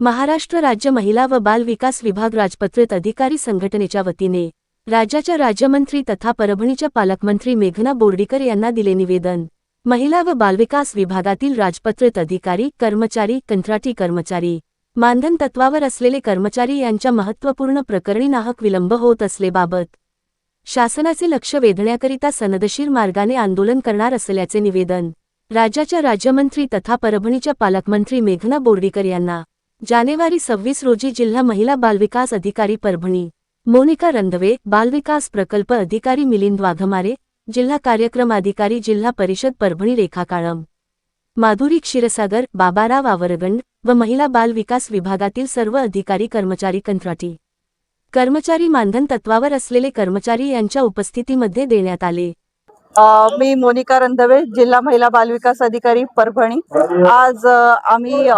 महाराष्ट्र राज्य महिला व बाल विकास विभाग राजपत्रित अधिकारी संघटनेच्या वतीने राज्याच्या राज्यमंत्री तथा परभणीच्या पालकमंत्री मेघना बोर्डीकर यांना दिले निवेदन. महिला व बालविकास विभागातील राजपत्रित अधिकारी कर्मचारी कंत्राटी कर्मचारी मानधन तत्वावर असलेले कर्मचारी यांच्या महत्त्वपूर्ण प्रकरणी नाहक विलंब होत असलेबाबत शासनाचे लक्ष वेधण्याकरिता सनदशीर मार्गाने आंदोलन करणार असल्याचे निवेदन राज्याच्या राज्यमंत्री तथा परभणीच्या पालकमंत्री मेघना बोर्डीकर यांना जानेवारी सव्वीस रोजी जिल्हा महिला बालविकास अधिकारी परभणी मोनिका रंधवे बालविकास प्रकल्प अधिकारी मिलिंद वाघमारे जिल्हा कार्यक्रम अधिकारी जिल्हा परिषद परभणी रेखा काळम माधुरी क्षीरसागर बाबाराव आवरगंड व महिला बाल विकास विभागातील सर्व अधिकारी कर्मचारी कंत्राटी. कर्मचारी मानधन तत्वावर असलेले कर्मचारी यांच्या उपस्थितीमध्ये देण्यात आले. मी मोनिका रंधवे जिल्हा महिला बालविकास अधिकारी परभणी. आज आम्ही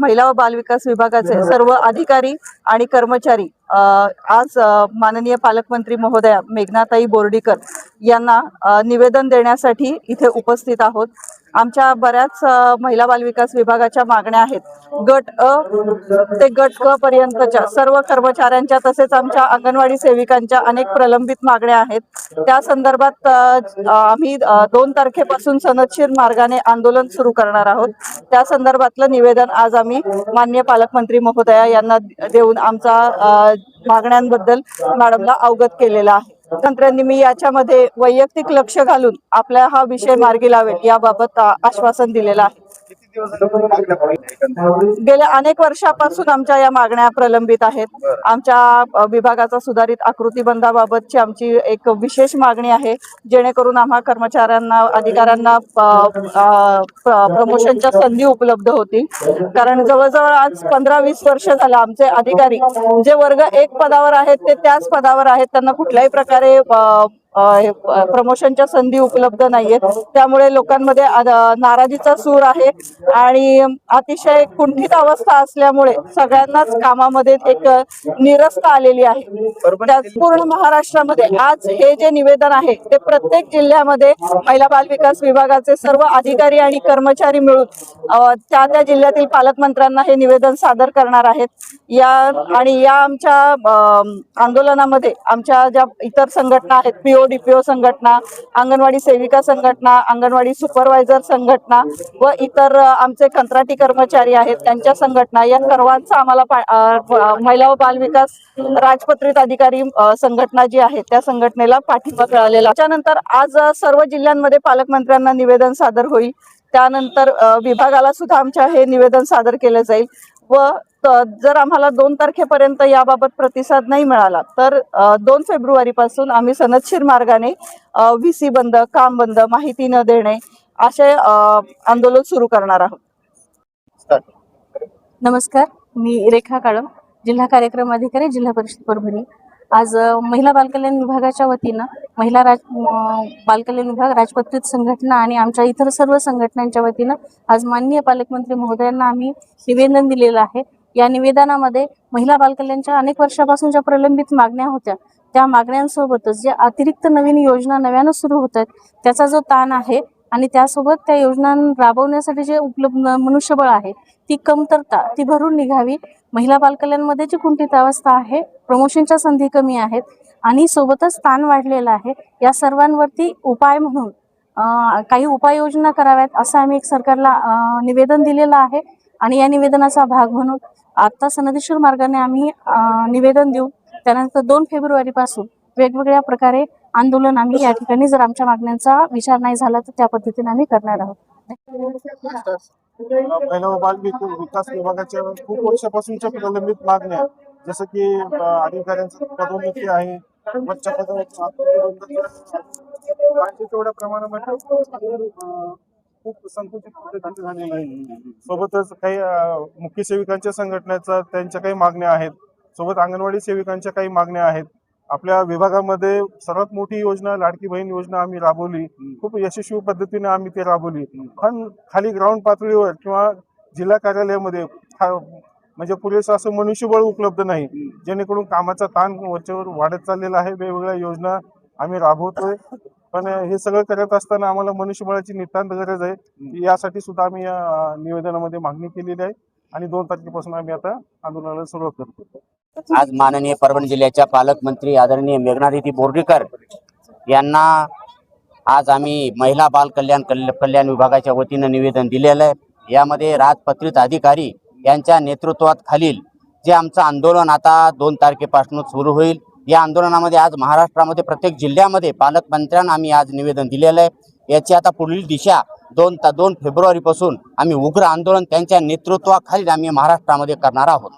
महिला व बालविकास विभागाचे सर्व अधिकारी आणि कर्मचारी आज माननीय पालकमंत्री महोदया मेघनाताई बोर्डीकर यांना निवेदन देण्यासाठी इथे उपस्थित आहोत. आमच्या बऱ्याच महिला बालविकास विभागाच्या मागण्या आहेत. गट अ ते गट क पर्यंतच्या सर्व कर्मचाऱ्यांच्या तसेच आमच्या अंगणवाडी सेविकांच्या अनेक प्रलंबित मागण्या आहेत. त्या संदर्भात आम्ही दोन तारखेपासून सनदशीर मार्गाने आंदोलन सुरू करणार आहोत. त्या संदर्भातलं निवेदन आज आम्ही मान्य पालकमंत्री महोदया यांना देऊन आमचा मागण्यांबद्दल मॅडमला अवगत केलेला आहे. तंत्रांनी मी याच्यामध्ये वैयक्तिक लक्ष घालून आपला हा विषय मार्गी लावेल याबाबत आश्वासन दिलेलं आहे. गेल्या अनेक वर्षापासून आमच्या या मागण्या प्रलंबित आहेत. आमच्या विभागाचा सुधारित आकृतीबंधाबाबतची आमची एक विशेष मागणी आहे. जेणेकरून आम्हा कर्मचाऱ्यांना अधिकाऱ्यांना प्रमोशनच्या संधी उपलब्ध होतील. कारण जवळजवळ आज पंधरा वीस वर्ष झालं आमचे अधिकारी जे वर्ग एक पदावर आहेत ते त्याच पदावर आहेत. त्यांना कुठल्याही प्रकारे प्रमोशनच्या संधी उपलब्ध नाहीयेत. त्यामुळे लोकांमध्ये नाराजीचा सूर आहे. आणि अतिशय कुंठित अवस्था असल्यामुळे सगळ्यांनाच कामामध्ये एक निरस्ता आलेली आहे. पूर्ण महाराष्ट्रामध्ये आज हे जे निवेदन आहे ते प्रत्येक जिल्ह्यामध्ये महिला बाल विकास विभागाचे सर्व अधिकारी आणि कर्मचारी मिळून त्या त्या जिल्ह्यातील पालकमंत्र्यांना हे निवेदन सादर करणार आहेत. या आणि या आमच्या आंदोलनामध्ये आमच्या ज्या इतर संघटना आहेत पीओ डीपीओ संघटना अंगणवाडी सेविका संघटना अंगणवाडी सुपरवायझर संघटना व इतर आमचे कंत्राटी कर्मचारी आहेत त्यांच्या संघटना या सर्वांचा आम्हाला महिला व बाल विकास राजपत्रित अधिकारी संघटना जी आहे त्या संघटनेला पाठिंबा मिळालेला. त्यानंतर आज सर्व जिल्ह्यांमध्ये पालकमंत्र्यांना निवेदन सादर होईल. त्यानंतर विभागाला सुद्धा आमच्या हे निवेदन सादर केलं जाईल. व जर आम्हाला दोन तारखेपर्यंत याबाबत प्रतिसाद नाही मिळाला तर दोन फेब्रुवारी पासून आम्ही सनदशीर मार्गाने व्ही सी बंद काम बंद माहिती न देणे असे आंदोलन सुरू करणार आहोत. नमस्कार मी रेखा काळम जिल्हा कार्यक्रम अधिकारी जिल्हा परिषद परभणी. आज महिला बालकल्याण विभागाच्या वतीनं महिला राज बालकल्याण विभाग राजपत्रित संघटना आणि आमच्या इतर सर्व संघटनांच्या वतीनं आज माननीय पालकमंत्री महोदयांना आम्ही निवेदन दिलेलं आहे. या निवेदनामध्ये महिला बालकल्याणच्या अनेक वर्षापासून ज्या प्रलंबित मागण्या होत्या त्या मागण्यांसोबतच ज्या अतिरिक्त नवीन योजना नव्यानं सुरू होत आहेत त्याचा जो ताण आहे आणि त्यासोबत त्या योजना राबवण्यासाठी जे उपलब्ध मनुष्यबळ आहे ती कमतरता ती भरून निघावी. महिला बालकल्याणमध्ये जी कुंठित अवस्था आहे प्रमोशनच्या संधी कमी आहेत आणि सोबतच ताण वाढलेला आहे या सर्वांवरती उपाय म्हणून काही उपाययोजना कराव्यात असं आम्ही एक सरकारला निवेदन दिलेलं आहे. आणि या निवेदनाचा भाग म्हणून आता सनदेश्वर मार्गाने आम्ही निवेदन देऊ. त्यानंतर दोन फेब्रुवारीपासून वेगवेगळ्या प्रकारे आंदोलन आम्ही या ठिकाणी जर आमच्या मागण्यांचा विचार नाही झाला तर त्या पद्धतीने आम्ही करणार आहोत. बाल विकास विभागाच्या खूप वर्षापासूनच्या प्रलंबित मागण्या जसं की अधिकाऱ्यांची पदोन्नती आहे वरच्या पदावर तेवढ्या प्रमाणामध्ये खूप संकुचित झालेलं आहे. सोबतच काही मुख्य सेविकांच्या संघटनेचा त्यांच्या काही मागण्या आहेत. सोबत अंगणवाडी सेविकांच्या काही मागण्या आहेत. आपल्या विभागामध्ये सर्वात मोठी योजना लाडकी बहीण योजना आम्ही राबवली. खूप यशस्वी पद्धतीने आम्ही ती राबवली. पण खाली ग्राउंड पातळीवर किंवा जिल्हा कार्यालयामध्ये म्हणजे पुरेसं असं मनुष्यबळ उपलब्ध नाही. जेणेकरून कामाचा ताण वरच्यावर वाढत चाललेला आहे. वेगवेगळ्या योजना आम्ही राबवतोय. पण हे सगळं करत असताना आम्हाला मनुष्यबळाची नितांत गरज आहे. यासाठी सुद्धा आम्ही या निवेदनामध्ये मागणी केलेली आहे. आणि दोन तारखेपासून आम्ही आता आंदोलनाला सुरुवात करतो आज माननीय परभणी जिल्ह्याच्या पालकमंत्री आदरणीय मेघनादिती बोर्डीकर यांना आज आम्ही महिला बाल कल्याण कल्याण विभागाच्या वतीनं निवेदन दिलेलं आहे. यामध्ये राजपत्रित अधिकारी यांच्या नेतृत्वात खालील जे आमचं आंदोलन आता दोन तारखेपासून सुरू होईल या आंदोलनामध्ये आज महाराष्ट्रामध्ये प्रत्येक जिल्ह्यामध्ये पालकमंत्र्यांना आम्ही आज निवेदन दिलेलं आहे. याची आता पुढील दिशा दोन ता दोन फेब्रुवारीपासून आम्ही उग्र आंदोलन त्यांच्या नेतृत्वाखाली आम्ही महाराष्ट्रामध्ये करणार आहोत.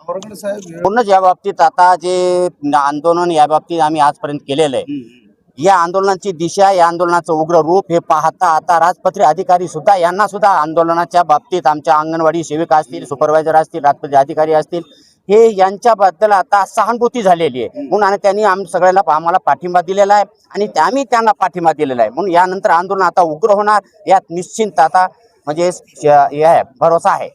पूर्णच या बाबतीत आता जे आंदोलन या बाबतीत आम्ही आजपर्यंत केलेलं आहे या आंदोलनाची दिशा या आंदोलनाचं उग्र रूप हे पाहता आता राजपत्रे अधिकारी सुद्धा यांना सुद्धा आंदोलनाच्या बाबतीत आमच्या अंगणवाडी सेविका असतील सुपरवायझर असतील राजपत्रे अधिकारी असतील हे यांच्याबद्दल आता सहानुभूती झालेली आहे. म्हणून आणि त्यांनी आम सगळ्याला आम्हाला पाठिंबा दिलेला आहे. आणि आम्ही त्यांना पाठिंबा दिलेला आहे. म्हणून यानंतर आंदोलन आता उग्र होणार. यात निश्चिंत आता म्हणजे हे भरोसा आहे.